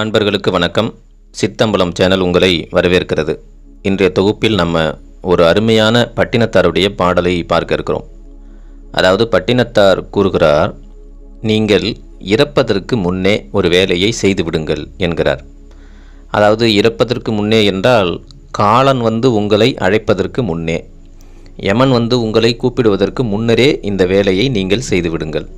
அன்பர்களுக்கு வணக்கம். சித்தம்பலம் சேனல் உங்களை வரவேற்கிறது. இன்றைய தொகுப்பில் நம்ம ஒரு அருமையான பட்டினத்தாருடைய பாடலை பார்க்க இருக்கிறோம். அதாவது பட்டினத்தார் கூறுகிறார் நீங்கள் இறப்பதற்கு முன்னே ஒரு வேலையை செய்து விடுங்கள் என்கிறார். அதாவது இறப்பதற்கு முன்னே என்றால் காலன் வந்து உங்களை அழைப்பதற்கு முன்னே யமன் வந்து உங்களை கூப்பிடுவதற்கு முன்னரே இந்த வேலையை நீங்கள் செய்து விடுங்கள்.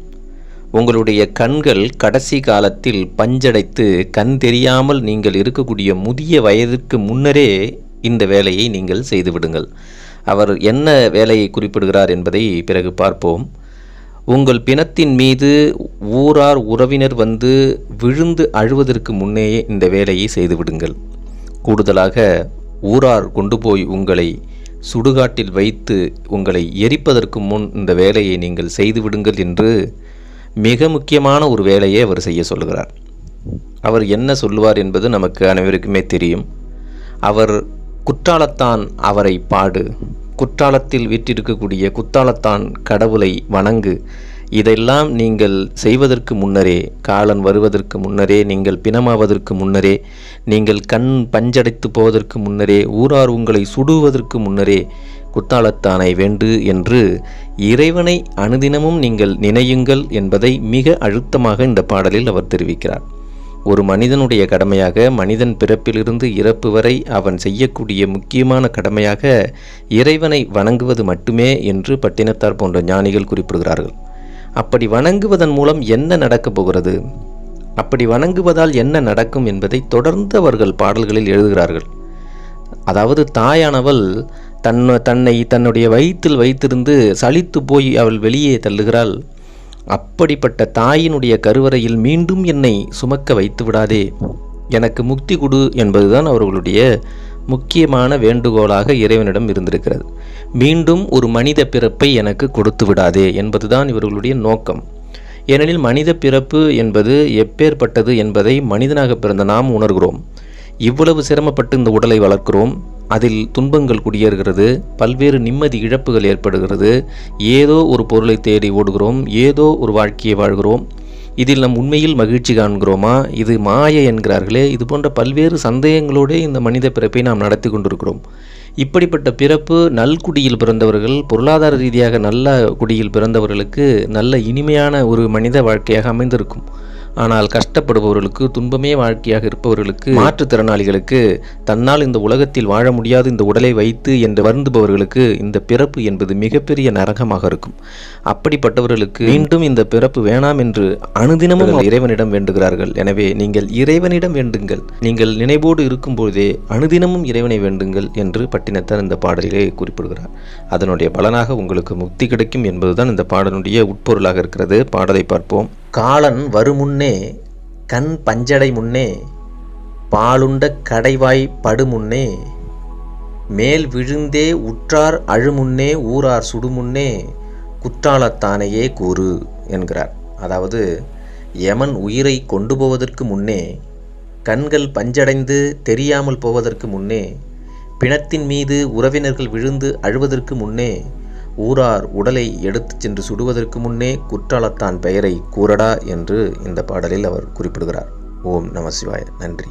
உங்களுடைய கண்கள் கடைசி காலத்தில் பஞ்சடைத்து கண் தெரியாமல் நீங்கள் இருக்கக்கூடிய முதிய வயதிற்கு முன்னரே இந்த வேலையை நீங்கள் செய்துவிடுங்கள் அவர் என்ன வேலையை குறிப்பிடுகிறார் என்பதை பிறகு பார்ப்போம். உங்கள் பிணத்தின் மீது ஊரார் உறவினர் வந்து விழுந்து அழுவதற்கு முன்னேயே இந்த வேலையை செய்துவிடுங்கள் கூடுதலாக ஊரார் கொண்டு போய் உங்களை சுடுகாட்டில் வைத்து உங்களை எரிப்பதற்கு முன் இந்த வேலையை நீங்கள் செய்துவிடுங்கள் என்று மிக முக்கியமான ஒரு வேலையை அவர் செய்ய சொல்லுகிறார். அவர் என்ன சொல்லுவார் என்பது நமக்கு அனைவருக்குமே தெரியும். அவர் குற்றாலத்தான் அவரை பாடு குற்றாலத்தில் வீற்றிருக்கக்கூடிய குத்தாலத்தான் கடவுளை வணங்கு இதெல்லாம் நீங்கள் செய்வதற்கு முன்னரே காலன் வருவதற்கு முன்னரே நீங்கள் பிணமாவதற்கு முன்னரே நீங்கள் கண் பஞ்சடைத்து போவதற்கு முன்னரே ஊரார் உங்களை சுடுவதற்கு முன்னரே குத்தாலத்தானை வேண்டு என்று இறைவனை அனுதினமும் நீங்கள் நினையுங்கள் என்பதை மிக அழுத்தமாக இந்த பாடலில் அவர் தெரிவிக்கிறார். ஒரு மனிதனுடைய கடமையாக மனிதன் பிறப்பிலிருந்து இறப்பு வரை அவன் செய்யக்கூடிய முக்கியமான கடமையாக இறைவனை வணங்குவது மட்டுமே என்று பட்டினத்தார் போன்ற ஞானிகள் குறிப்பிடுகிறார்கள். அப்படி வணங்குவதன் மூலம் என்ன நடக்கப் போகிறது? அப்படி வணங்குவதால் என்ன நடக்கும் என்பதை தொடர்ந்து அவர்கள் பாடல்களில் எழுதுகிறார்கள். அதாவது தாயானவள் தன் தன்னை தன்னுடைய வயிற்றில் வைத்திருந்து சலித்து போய் அவள் வெளியே தள்ளுகிறாள். அப்படிப்பட்ட தாயினுடைய கருவறையில் மீண்டும் என்னை சுமக்க வைத்து விடாதே. எனக்கு முக்தி கொடு என்பதுதான் அவர்களுடைய முக்கியமான வேண்டுகோளாக இறைவனிடம் இருந்திருக்கிறது. மீண்டும் ஒரு மனித பிறப்பை எனக்கு கொடுத்து விடாதே என்பதுதான் இவர்களுடைய நோக்கம். ஏனெனில் மனித பிறப்பு என்பது எப்பேற்பட்டது என்பதை மனிதனாக பிறந்த நாம் உணர்கிறோம். இவ்வளவு சிரமப்பட்டு இந்த உடலை வளர்க்கிறோம். அதில் துன்பங்கள் குடியேறுகிறது. பல்வேறு நிம்மதி இழப்புகள் ஏற்படுகிறது. ஏதோ ஒரு பொருளை தேடி ஓடுகிறோம். ஏதோ ஒரு வாழ்க்கையை வாழ்கிறோம். இதில் நம் உண்மையில் மகிழ்ச்சி காண்கிறோமா? இது மாய என்கிறார்களே இது போன்ற பல்வேறு சந்தேகங்களோடு இந்த மனித பிறப்பை நாம் நடத்தி கொண்டிருக்கிறோம். இப்படிப்பட்ட பிறப்பு நல்குடியில் பிறந்தவர்கள் பொருளாதார ரீதியாக நல்ல குடியில் பிறந்தவர்களுக்கு நல்ல இனிமையான ஒரு மனித வாழ்க்கையாக அமைந்திருக்கும். ஆனால் கஷ்டப்படுபவர்களுக்கு துன்பமே வாழ்க்கையாக இருப்பவர்களுக்கு மாற்றுத்திறனாளிகளுக்கு தன்னால் இந்த உலகத்தில் வாழ முடியாது இந்த உடலை வைத்து என்று வருந்துபவர்களுக்கு இந்த பிறப்பு என்பது மிகப்பெரிய நரகமாக இருக்கும். அப்படிப்பட்டவர்களுக்கு மீண்டும் இந்த பிறப்பு வேணாம் என்று அனுதினமும் இறைவனிடம் வேண்டுகிறார்கள். எனவே நீங்கள் இறைவனிடம் வேண்டுங்கள். நீங்கள் நினைவோடு இருக்கும்போதே அனுதினமும் இறைவனை வேண்டுங்கள் என்று பட்டினத்தார் இந்த பாடலிலே குறிப்பிடுகிறார். அதனுடைய பலனாக உங்களுக்கு முக்தி கிடைக்கும் என்பதுதான் இந்த பாடலுடைய உட்பொருளாக இருக்கிறது. பாடலை பார்ப்போம். காலன் வருமுன்னே கண் பஞ்சடை முன்னே பாலுண்ட கடைவாய் படுமுன்னே மேல் விழுந்தே உற்றார் அழுமுன்னே ஊரார் சுடுமுன்னே குற்றாலத்தானையே கூறு என்கிறார். அதாவது யமன் உயிரை கொண்டு போவதற்கு முன்னே கண்கள் பஞ்சடைந்து தெரியாமல் போவதற்கு முன்னே பிணத்தின் மீது உறவினர்கள் விழுந்து அழுவதற்கு முன்னே ஊரார் உடலை எடுத்துச் சென்று சுடுவதற்கு முன்னே குற்றாலத்தான் பெயரை கூறடா என்று இந்த பாடலில் அவர் குறிப்பிடுகிறார். ஓம் நம சிவாய. நன்றி.